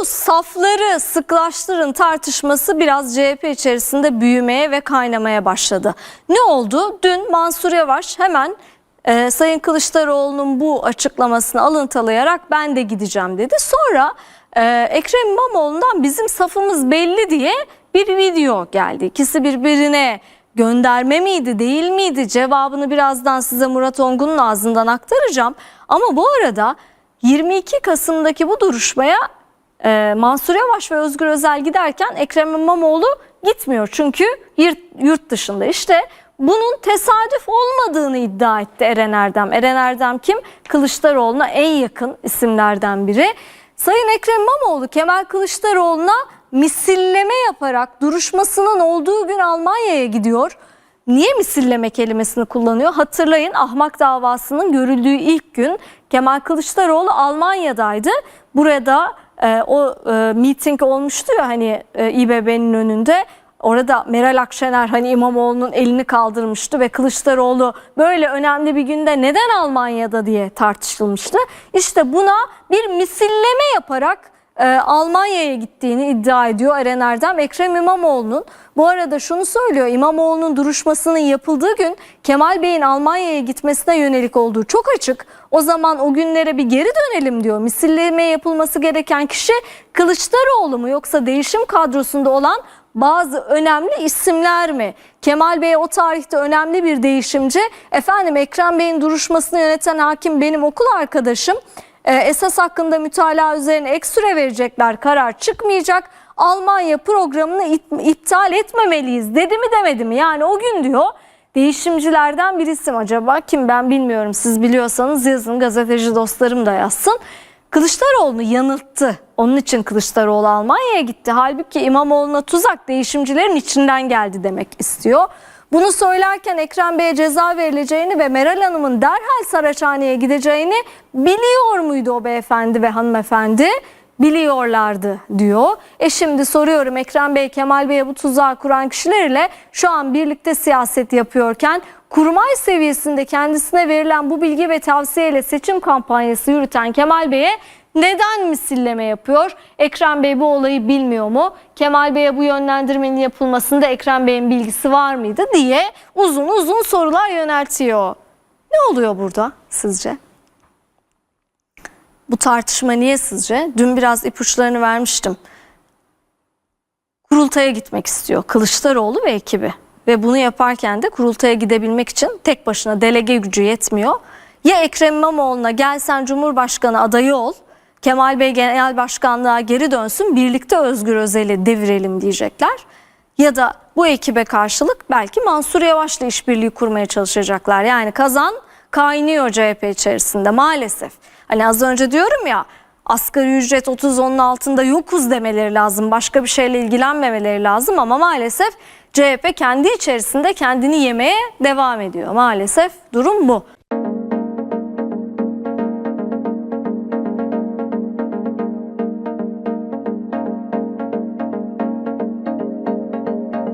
Bu safları sıklaştırın tartışması biraz CHP içerisinde büyümeye ve kaynamaya başladı. Ne oldu? Dün Mansur Yavaş hemen e, Sayın Kılıçdaroğlu'nun bu açıklamasını alıntılayarak ben de gideceğim dedi. Sonra e, Ekrem İmamoğlu'ndan bizim safımız belli diye bir video geldi. İkisi birbirine gönderme miydi değil miydi cevabını birazdan size Murat Ongun'un ağzından aktaracağım. Ama bu arada 22 Kasım'daki bu duruşmaya e, Mansur Yavaş ve Özgür Özel giderken Ekrem İmamoğlu gitmiyor. Çünkü yurt, dışında işte bunun tesadüf olmadığını iddia etti Eren Erdem. Eren Erdem kim? Kılıçdaroğlu'na en yakın isimlerden biri. Sayın Ekrem İmamoğlu Kemal Kılıçdaroğlu'na misilleme yaparak duruşmasının olduğu gün Almanya'ya gidiyor. Niye misilleme kelimesini kullanıyor? Hatırlayın ahmak davasının görüldüğü ilk gün Kemal Kılıçdaroğlu Almanya'daydı. Burada e, o e, meeting olmuştu ya hani e, İBB'nin önünde. Orada Meral Akşener hani İmamoğlu'nun elini kaldırmıştı ve Kılıçdaroğlu böyle önemli bir günde neden Almanya'da diye tartışılmıştı. İşte buna bir misilleme yaparak e, Almanya'ya gittiğini iddia ediyor Eren Erdem. Ekrem İmamoğlu'nun bu arada şunu söylüyor İmamoğlu'nun duruşmasının yapıldığı gün Kemal Bey'in Almanya'ya gitmesine yönelik olduğu çok açık. O zaman o günlere bir geri dönelim diyor. Misilleme yapılması gereken kişi Kılıçdaroğlu mu yoksa değişim kadrosunda olan bazı önemli isimler mi? Kemal Bey o tarihte önemli bir değişimci. Efendim Ekrem Bey'in duruşmasını yöneten hakim benim okul arkadaşım. Ee, esas hakkında mütalaa üzerine ek süre verecekler. Karar çıkmayacak. Almanya programını ip- iptal etmemeliyiz dedi mi demedi mi? Yani o gün diyor değişimcilerden bir isim acaba kim ben bilmiyorum. Siz biliyorsanız yazın gazeteci dostlarım da yazsın. Kılıçdaroğlu'nu yanılttı. Onun için Kılıçdaroğlu Almanya'ya gitti. Halbuki İmamoğlu'na tuzak değişimcilerin içinden geldi demek istiyor. Bunu söylerken Ekrem Bey'e ceza verileceğini ve Meral Hanım'ın derhal Saraçhane'ye gideceğini biliyor muydu o beyefendi ve hanımefendi? Biliyorlardı diyor. E şimdi soruyorum Ekrem Bey Kemal Bey'e bu tuzağı kuran kişilerle şu an birlikte siyaset yapıyorken kurmay seviyesinde kendisine verilen bu bilgi ve tavsiyeyle seçim kampanyası yürüten Kemal Bey'e neden misilleme yapıyor? Ekrem Bey bu olayı bilmiyor mu? Kemal Bey'e bu yönlendirmenin yapılmasında Ekrem Bey'in bilgisi var mıydı diye uzun uzun sorular yöneltiyor. Ne oluyor burada sizce? Bu tartışma niye sizce? Dün biraz ipuçlarını vermiştim. Kurultaya gitmek istiyor Kılıçdaroğlu ve ekibi. Ve bunu yaparken de kurultaya gidebilmek için tek başına delege gücü yetmiyor. Ya Ekrem İmamoğlu'na gel sen Cumhurbaşkanı adayı ol. Kemal Bey genel başkanlığa geri dönsün birlikte Özgür Özel'i devirelim diyecekler. Ya da bu ekibe karşılık belki Mansur Yavaş'la işbirliği kurmaya çalışacaklar. Yani kazan kaynıyor CHP içerisinde maalesef. Hani az önce diyorum ya asgari ücret 30 onun altında yokuz demeleri lazım. Başka bir şeyle ilgilenmemeleri lazım ama maalesef CHP kendi içerisinde kendini yemeye devam ediyor. Maalesef durum bu.